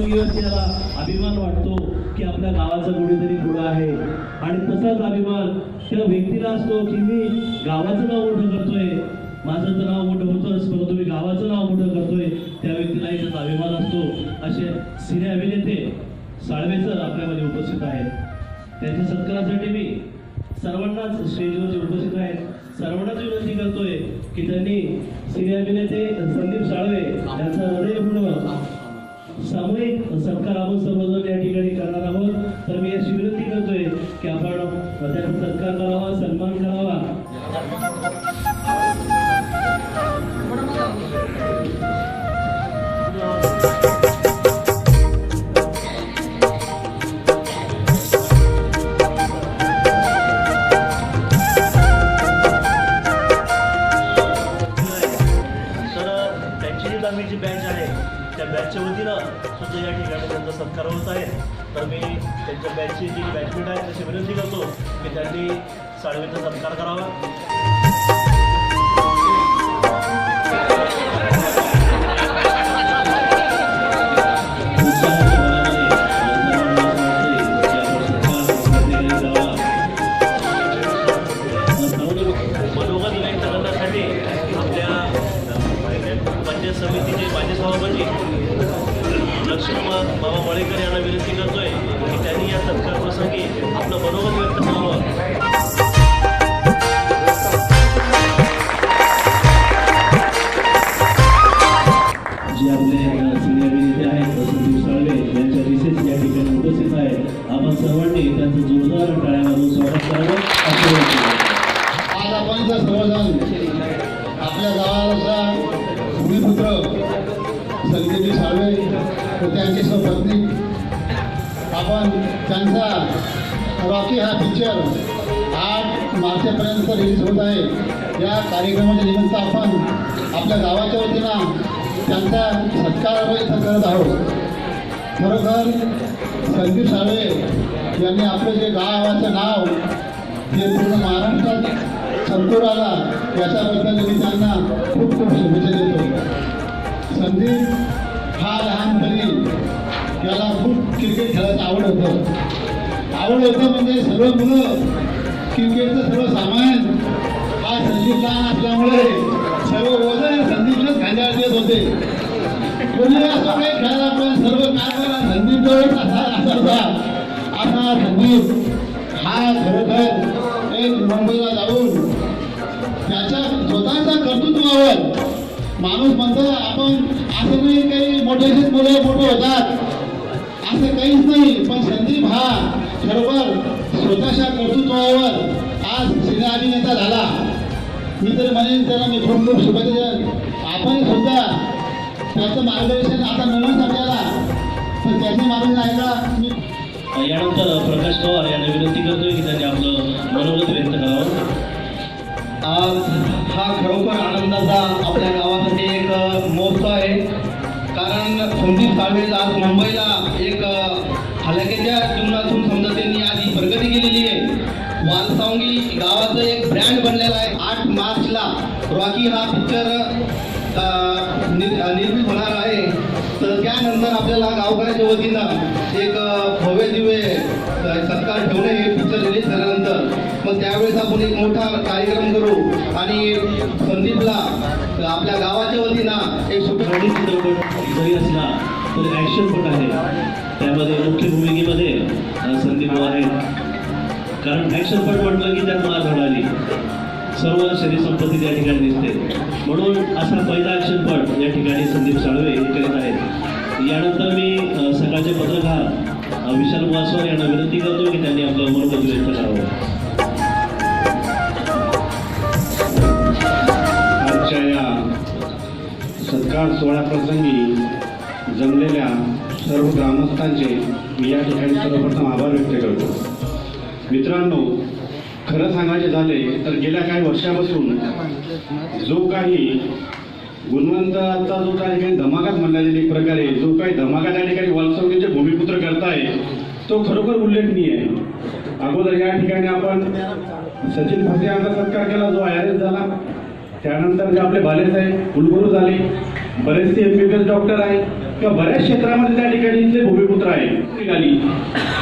निवडणुकीवरती त्याला अभिमान वाटतो की आपल्या गावाचा कुठेतरी पुढं आहे. आणि तसाच अभिमान त्या व्यक्तीला असतो की मी गावाचं नाव मोठं करतोय. माझं तर नाव मोठं होतंच परंतु मी गावाचं नाव मोठं करतोय. त्या व्यक्तीलाही त्याचा अभिमान असतो. असे सिने अभिनेते साळवे सर आपल्यामध्ये उपस्थित आहेत. त्यांच्या सत्कारासाठी मी सर्वांनाच स्टेजवरती उपस्थित आहेत सर्वांनाच विनंती करतोय की त्यांनी सिने अभिनेते संदीप साळवे यांचा हृदयपूर्ण सामूहिक सत्कार आपण सर्वजण या ठिकाणी करणार आहोत. तर मी अशी विनंती करतोय की आपण त्याचा सत्कार करावा सन्मान करावा. तर वतीनं सुद्धा या ठिकाणी त्यांचा सत्कार होत आहे. तर मी त्यांच्या बॅचची जी बँचमेट आहे तशी विनंती करतो की त्यांनी साळवेचा सत्कार करावा. करतो. आज आपण जर सर्वजण आपल्या गावाचा भूमिपुत्र संदीपजी साळवे व त्यांची स्वपत्नी आपण त्यांचा रॉकी हा पिक्चर आठ मार्चपर्यंत रिलीज होत आहे. या कार्यक्रमाच्या निमित्त आपण आपल्या गावाच्या वतीनं त्यांचा सत्कार इथं करत आहोत. खरोखर संदीप साळवे यांनी आपलं जे गावाचं नाव जे पूर्ण महाराष्ट्रात संतूर आला याच्याबद्दल मी त्यांना खूप खूप शुभेच्छा देतो. संदीप हा लहानपणी याला खूप क्रिकेट खेळायचं आवड होतं. आवड होतं म्हणजे सर्व मुलं क्रिकेटचं सर्व सामान हा संदीप लहान असल्यामुळे सर्व वजन संदीपलाच खांद्यावर देत होते. कोणी असं काही खेळायला पण सर्व कारभार संदीप जवळ असा असायचा असा संदीप हा खरोखर एक मुंबईला जाऊन त्याच्या स्वतःच्या कर्तृत्वावर माणूस म्हणतो आपण असं नाही काही मोठे मुलं मोठे होतात. असं काहीच नाही पण संदीप हा खरोखर स्वतःच्या कर्तृत्वावर आज सिने अभिनेता झाला मी तर म्हणेन त्याला मी खूप खूप शुभेच्छा आपण सुद्धा त्याचं मार्गदर्शन आता मिळून आपल्याला पण त्याचे मार्गदर्शन ऐका मी यानंतर प्रकाश पवार यांना विनंती करतोय की त्यांनी आपलं मनोगत व्यक्त करावं आज हा खरोखर आनंदाचा आपल्या गावासाठी एक महोत्सव आहे. कारण संदीप साळवे आज मुंबईला बनलेला आहे. आठ मार्चला रॉकी हा पिक्चर निर्मित होणार आहे. तर त्यानंतर आपल्याला गावकऱ्याच्या वतीनं एक भव्य दिव्य सत्कार ठेवणे हे पिक्चर रिलीज झाल्यानंतर मग त्यावेळेस आपण एक मोठा कार्यक्रम करू. आणि संदीपला आपल्या गावाच्या वतीनं एक शुभ चित्रपट जरी असला तरी ॲक्शन पण आहे. त्यामध्ये मुख्य भूमिकेमध्ये संदीप आहेत. कारण ॲक्शन म्हटलं की त्यात मार होणारी सर्व शरीर संपत्ती त्या ठिकाणी दिसते. म्हणून असा पहिला ॲक्शन या ठिकाणी संदीप साळवे हे करीत आहेत. यानंतर मी सकाळचे पत्रकार विशाल वासवार यांना विनंती करतो की त्यांनी आपलं मनोगत व्यक्त करावं. आजच्या या सत्कार सोहळ्याप्रसंगी जमलेल्या सर्व ग्रामस्थांचे मी या ठिकाणी सर्वप्रथम आभार व्यक्त करतो. मित्रांनो खरं सांगायचे झाले तर गेल्या काही वर्षापासून जो काही गुणवंताचा जो काही काही धमाकात म्हणला गेली एक प्रकारे जो काही धमाका त्या ठिकाणी वालसवडीचे भूमिपुत्र करताय तो खरोखर उल्लेखनीय आहे. अगोदर या ठिकाणी आपण सचिन फासे यांचा सत्कार केला जो आय आर एस झाला. त्यानंतर जे आपले बालेसाहेब कुलगुरू झाले. बरेचसे M B B S doctor आहेत. किंवा बऱ्याच क्षेत्रामध्ये त्या ठिकाणी इथले भूमिपुत्र आहे निघाली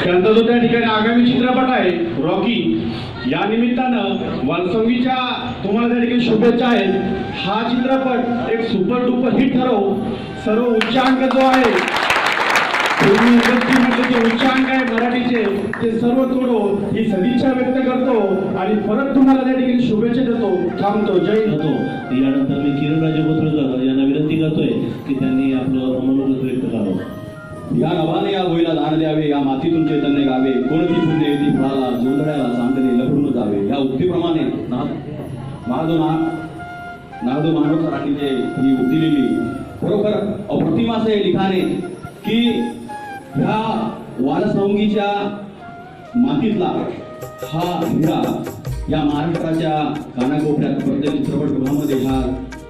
त्यांचा जो त्या ठिकाणी आगामी चित्रपट आहे रॉकी या निमित्तानं वालसंगीच्या तुम्हाला त्या ठिकाणी शुभेच्छा आहेत. हा चित्रपट एक सुपर डुपर हिट ठरव. सर्व उच्चांक जो आहे जे उच्चांक आहे मराठीचे ते सर्व तोडो. ही सदिच्छा व्यक्त करतो आणि परत तुम्हाला त्या ठिकाणी शुभेच्छा देतो. थांबतो. जय होतो यानंतर मी किरण राजे यांना विनंती की त्यांनी आपलं मनोगत व्यक्त करावं. या गावाने या गोईला दान द्यावे या मातीतून चैतन्य गावे कोणती पुण्य येते फळाला जोंधळ्याला सांगणे लपडून जावे या उक्तीप्रमाणे ना- महादो ना नागदो मानव सरांनी ही उक्ती लिहिली खरोखर अप्रतिम असे लिखाणे की ह्या वालसंगीच्या मातीतला हा हिरा या महाराष्ट्राच्या कानाकोपऱ्यात प्रत्येक चित्रपटगृहामध्ये हा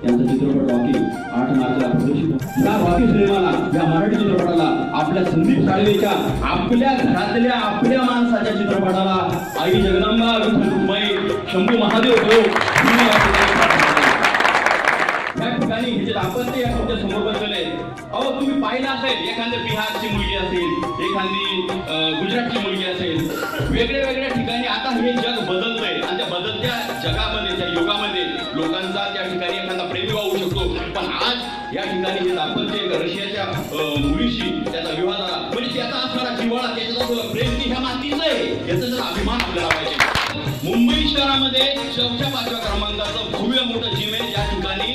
यांचा चित्रपट रॉकी आठ मार्चला प्रदर्शित या रॉकी सिनेमाला या मराठी चित्रपटाला आपल्या संदीप साळवेच्या आपल्या घरातल्या आपल्या माणसाच्या चित्रपटाला आई जगदंबा विठ्ठल रुक्माई शंभू महादेव देव या ठिकाणी हे जे दाम्पत्य या तुमच्यासमोर बसलेले अहो तुम्ही पाहिलं असेल एखादी बिहारची मुलगी असेल एखादी गुजरातची मुलगी असेल. वेगळ्या वेगळ्या ठिकाणी आता हे जग बदलतंय. आणि त्या सध्या जगामध्ये त्या युगामध्ये लोकांचा त्या ठिकाणी एखादा प्रेमविवाह होऊ शकतो. पण आज या ठिकाणी हे दाम्पत्य रशियाच्या मुलीशी त्याचा विवाह झाला म्हणजे त्याचा असणारा जिवाळा त्याचा प्रेम ती ह्या मातीचं आहे याचा जर अभिमान आपल्याला पाहिजे मुंबई शहरामध्ये चौथ्या पाचव्या क्रमांकाचं भव्य मोठं जिम आहे. ज्या ठिकाणी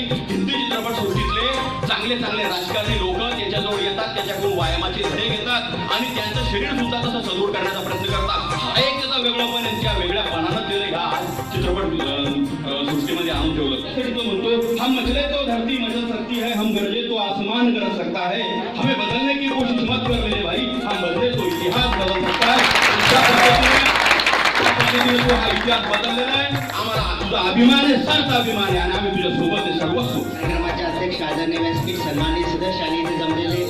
आणि त्यांचं शरीर सुद्धा तसं सदूर करण्याचा प्रयत्न करतात. हा एक त्याचा वेगळापण आहे, त्या वेगळ्या पणानं त्याला ह्या चित्रपट सृष्टीमध्ये आणून ठेवलं. त्यासाठी तो म्हणतो हम मचले तो धरती मचल सकती है हम गरजे तो आसमान गरज सकता है. हमें बदलने की कोशिश मत कर मेरे भाई हम बदले तो इतिहास बदल सकता है. हा इतिहास बदललेला आहे आम्हाला तुझा अभिमान आहे सरचा अभिमान आहे आणि आम्ही तुझ्या सोबत सर्वस्व। कार्यक्रमाचे अध्यक्ष आदरणीय व्यासपीठ सन्मानित सदस्य आणि इथे जमलेले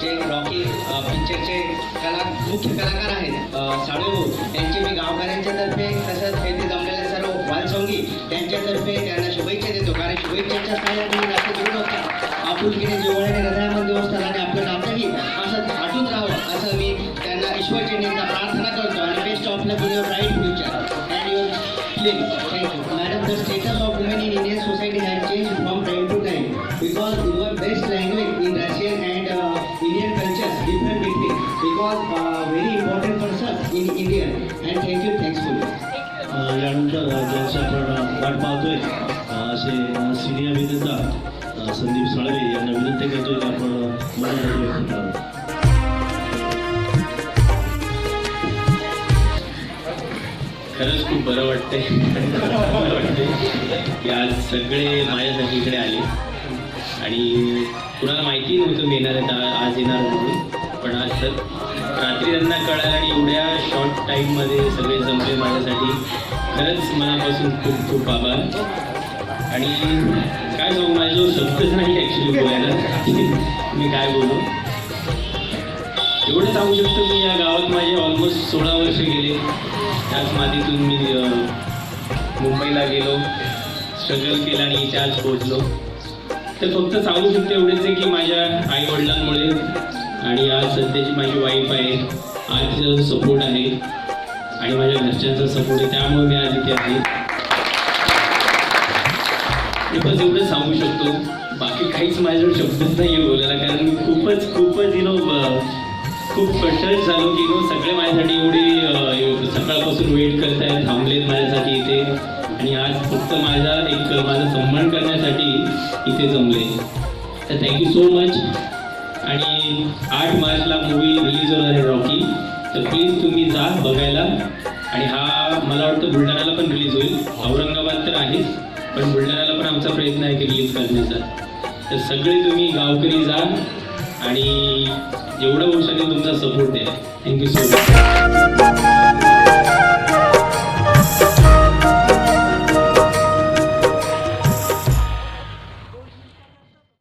जे रॉकी पिक्चरचे कला मुख्य कलाकार आहेत साळेभाऊ यांचे मी गावकऱ्यांच्या तर्फे तसंच येथे जमलेले सर्व वालसोंगी त्यांच्यातर्फे त्यांना शुभेच्छा देतो. कारण शुभेच्छाच्या साह्याने तुम्ही नाते जोडून होता आपुलकीने जिवळ्याने हृदयामध्ये असतात आणि आपलं नातंही असं आठवत राहावं असं मी त्यांना ईश्वरचरणींना प्रार्थना करतो. आणि best of luck in your bright future and your film thank you madam the status of women in Indian society has वाट पाहतोय असे सिनियर अभिनेता संदीप साळवे यांना विनंती करतोय की आपण अ, व्यक्त करावं. खरंच खूप बरं वाटतंय. बरं वाटते की आज सगळे माझ्यासाठी इकडे आले. आणि कुणाला माहिती नव्हतं मी येणार आहे आज येणार म्हणून. पण आज तर रात्री त्यांना कळालं आणि एवढ्या शॉर्ट टाईममध्ये सगळे जमले माझ्यासाठी. खरंच मनापासून खूप खूप आभार. आणि काय सांगू माझ्याजवळ शब्दच नाही ॲक्च्युली बोलायला. मी काय बोलू? एवढं सांगू शकतो मी या गावात माझे ऑलमोस्ट सोळा वर्ष गेले. त्याच मातीतून मी मुंबईला गेलो. स्ट्रगल केला आणि इथे आज पोहोचलो. तर फक्त सांगू शकतो एवढेच आहे की माझ्या आई वडिलांमुळे आणि आज सध्याची माझी वाईफ आहे. आज सपोर्ट आहे. आणि माझ्या घरच्यांचा सपोर्ट आहे त्यामुळे मी आज इथे आहे. मी बस एवढं सांगू शकतो बाकी काहीच माझ्याजवळ शब्दच नाही आहे बोलायला कारण मी खूपच खूपच यु नो खूप टच झालो की नो सगळे माझ्यासाठी एवढे सकाळपासून वेट करतायत थांबलेत माझ्यासाठी इथे. आणि आज फक्त माझा एक माझा सन्मान करण्यासाठी इथे जमले. तर थँक्यू सो मच आणि आठ मार्चला मूवी रिलीज होणार आहे रॉकी तर प्लीज तुम्ही जा बघायला. आणि हा मला वाटतं बुलढाण्याला पण रिलीज होईल. औरंगाबाद तर आहेच पण बुलढाण्याला पण आमचा प्रयत्न आहे की रिलीज करण्याचा. तर सगळे तुम्ही गावकरी जा आणि जेवढं होऊ शकेल तुमचा सपोर्ट आहे थँक्यू सो मच